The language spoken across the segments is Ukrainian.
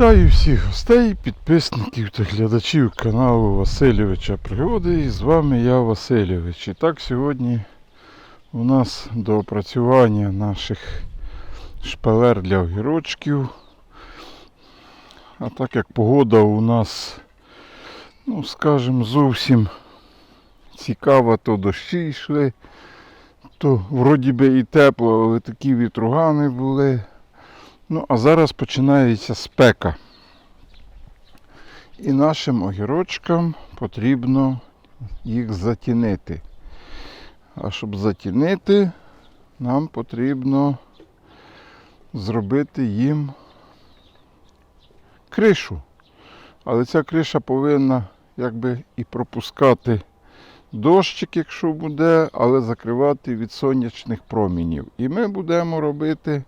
Вітаю всіх гостей, підписників та глядачів каналу Васильовича Пригоди. І з вами я Васильович. І так сьогодні у нас до опрацювання наших шпалер для огірочків. А так як погода у нас, ну скажімо, зовсім цікава, то дощі йшли, то вроді би і тепло, але такі вітругани були. Ну, а зараз починається спека. І нашим огірочкам потрібно їх затінити. А щоб затінити, нам потрібно зробити їм кришу. Але ця криша повинна якби і пропускати дощик, якщо буде, але закривати від сонячних промінів. І ми будемо робити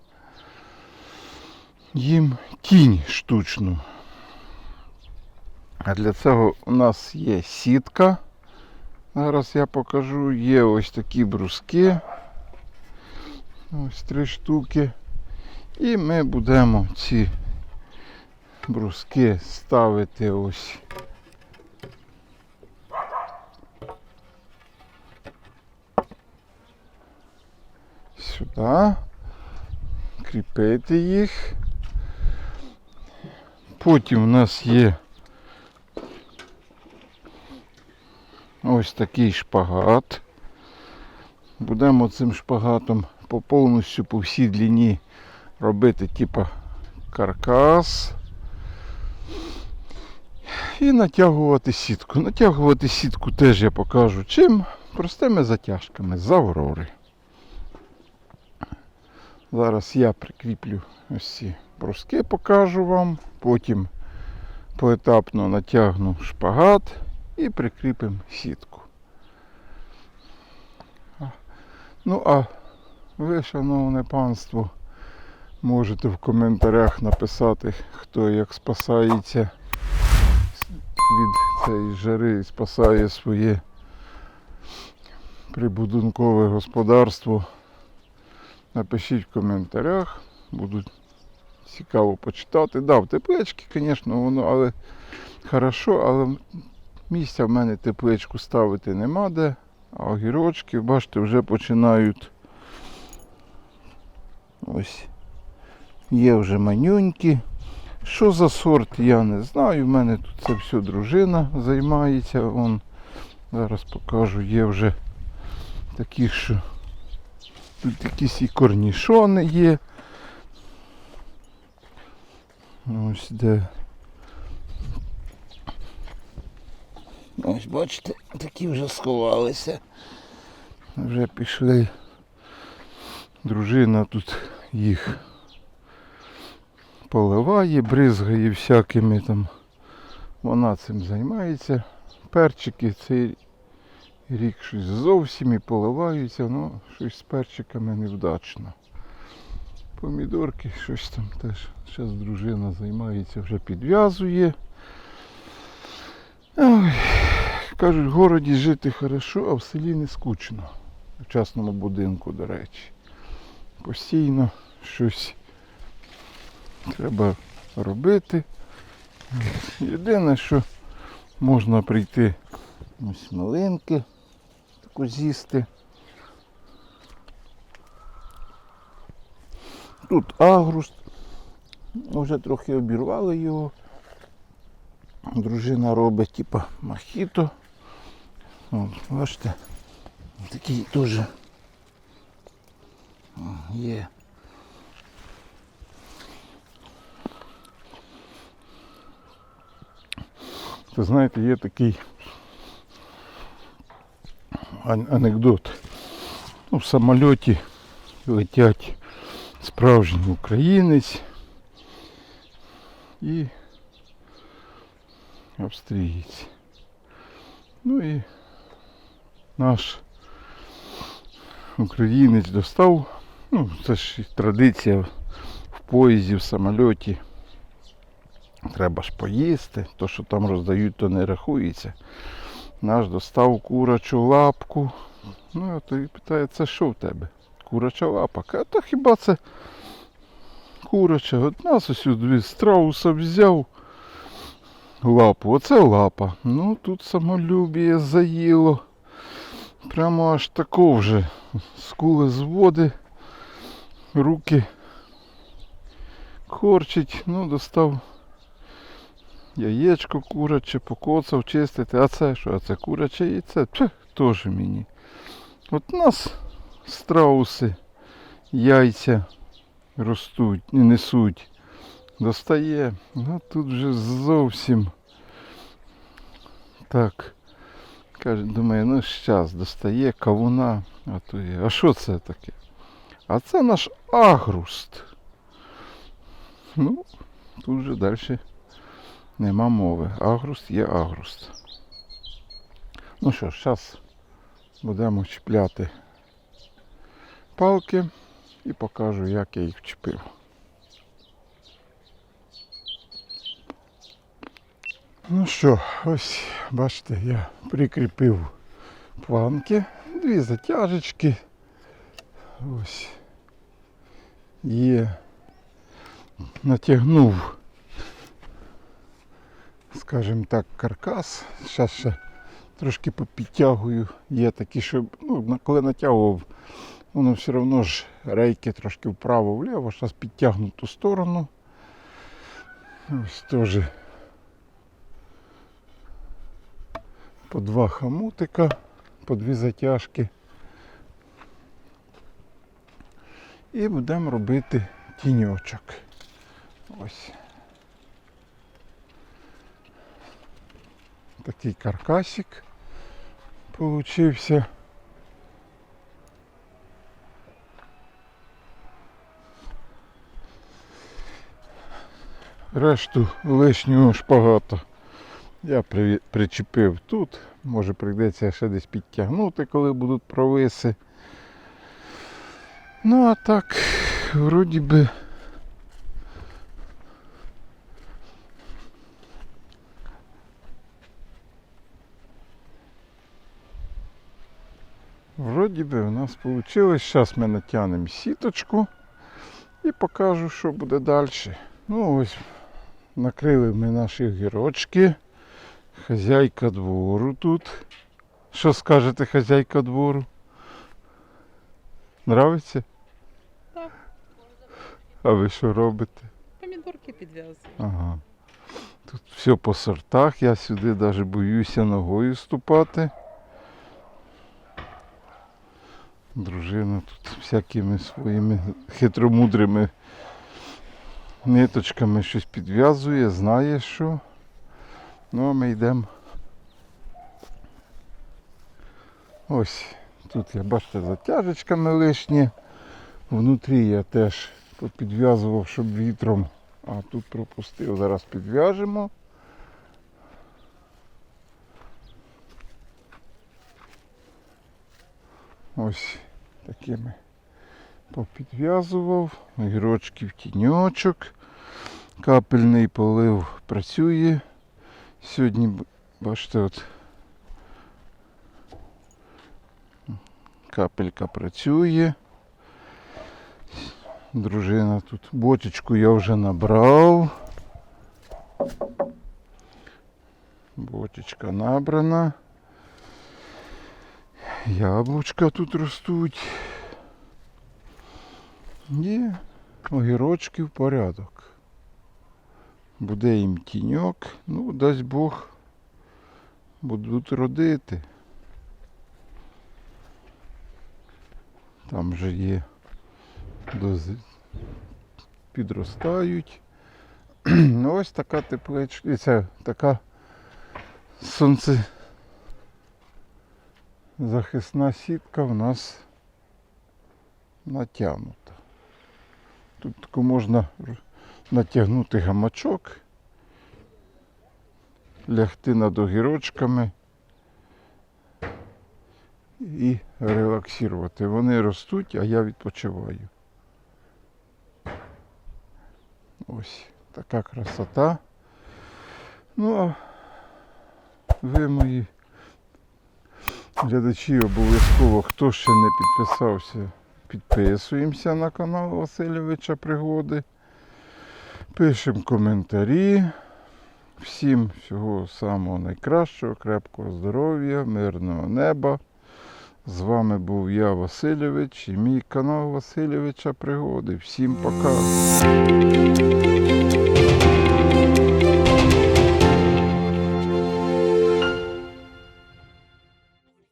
їм тінь штучну. А для цього у нас є сітка. Зараз я покажу. Є ось такі бруски. Ось три штуки. І ми будемо ці бруски ставити ось. Сюди. Кріпити їх. Потім у нас є ось такий шпагат. Будемо цим шпагатом по повністю по всій длині робити типа каркас. І натягувати сітку. Натягувати сітку теж я покажу чим. Простими затяжками з аврори. Зараз я прикріплю ось ці бруски, покажу вам. Потім поетапно натягну шпагат і прикріпимо сітку. Ну а ви, шановне панство, можете в коментарях написати, хто як спасається від цієї жари і спасає своє прибудинкове господарство. Напишіть в коментарях, будуть цікаво почитати. Да, в тепличці, звісно, воно, але хорошо, але місця в мене тепличку ставити нема де. А огірочки, бачите, вже починають. Ось. Є вже манюнькі. Що за сорт, я не знаю. В мене тут це все дружина займається. Вон, зараз покажу, є вже такі, що тут якісь і корнішони є. Ось де. Ось бачите, такі вже сховалися. Вже пішли. Дружина тут їх поливає, бризгає всякими там. Вона цим займається. Перчики цей рік щось зовсім і поливаються, ну щось з перчиками невдачно. Помідорки, щось там теж. Зараз дружина займається, вже підв'язує. Кажуть, в городі жити хорошо, а в селі не скучно. В частному будинку, до речі. Постійно щось треба робити. Єдине, що можна прийти ось малинки, таку з'їсти. Тут агрус. Вже трохи обірвали його. Дружина робить типа мохіто. От, бачите, такий теж о, є. Ви знаєте, є такий ан- анекдот. Ну, в самольоті летять справжній українець і австрієць. Ну і наш українець достав, ну це ж традиція в поїзді, в самольоті. Треба ж поїсти, то що там роздають, то не рахується. Наш достав курачу лапку. Ну, а той питає, це що в тебе? Курача лапа. Каже, та хіба це куроча. От нас ось дві страуса взяв. Лапу. Оце лапа. Ну тут самолюбіє заїло. Прямо аж тако вже. Скули зводи. Руки корчить. Ну, достав яєчко куряче, покоцав, чистити. А це що? А це куряче яйце? Теж мені. От нас страуси, яйця ростуть, несуть. Достає. Ну тут вже зовсім так. Каже, думаю, ну щас достає кавуна. А то є. А що це таке? А це наш агруст. Ну, тут вже далі нема мови. Агруст є агруст. Ну що зараз будемо чіпляти палки і покажу, як я їх вчепив. Ну що, ось бачите, я прикріпив планки, дві затяжечки. Ось є. Натягнув, скажімо так, каркас. Зараз ще трошки попідтягую. Є такі, що ну, коли натягував, воно все одно ж рейки трошки вправо-вліво, зараз підтягну ту сторону. Ось теж по два хамутика, по дві затяжки. І будемо робити тіньочок. Ось. Такий каркасик получився. Решту лишнього шпагата я при- причепив тут. Може прийдеться ще десь підтягнути, коли будуть провиси. Ну а так, вроді би. Вроді би у нас вийшло. Зараз ми натягнемо сіточку і покажу, що буде далі. Ну ось накрили ми наші гірочки. Хазяйка двору тут. Що скажете, хазяйка двору? Нравиться? Так. А ви що робите? Помідорки підв'язую. Ага. Тут все по сортах. Я сюди навіть боюся ногою ступати. Дружина тут всякими своїми хитромудрими ниточками щось підв'язує, знає що. Ну а ми йдемо. Ось тут я бачите затяжечками лишні. Внутрі я теж підв'язував, щоб вітром а тут пропустив. Зараз підв'яжемо. Ось такими попідв'язував. Огірочки в тіньочок. Капельний полив працює. Сьогодні, бачите, от капелька працює. Дружина тут. Бочечку я вже набрав. Бочечка набрана. Яблучка тут ростуть. Є огірочки в порядок. Буде їм тіньок. Ну, дасть Бог, будуть родити. Там вже є підростають. Ну, Ось така тепличка. І це така сонце захисна сітка в нас натягнута. Тут можна натягнути гамачок, лягти над огірочками і релаксувати. Вони ростуть, а я відпочиваю. Ось така красота. Ну а ви мої глядачі обов'язково, хто ще не підписався, підписуємося на канал Васильовича Пригоди. Пишемо коментарі. Всім всього самого найкращого, крепкого здоров'я, мирного неба. З вами був я, Васильович, і мій канал Васильовича Пригоди. Всім пока!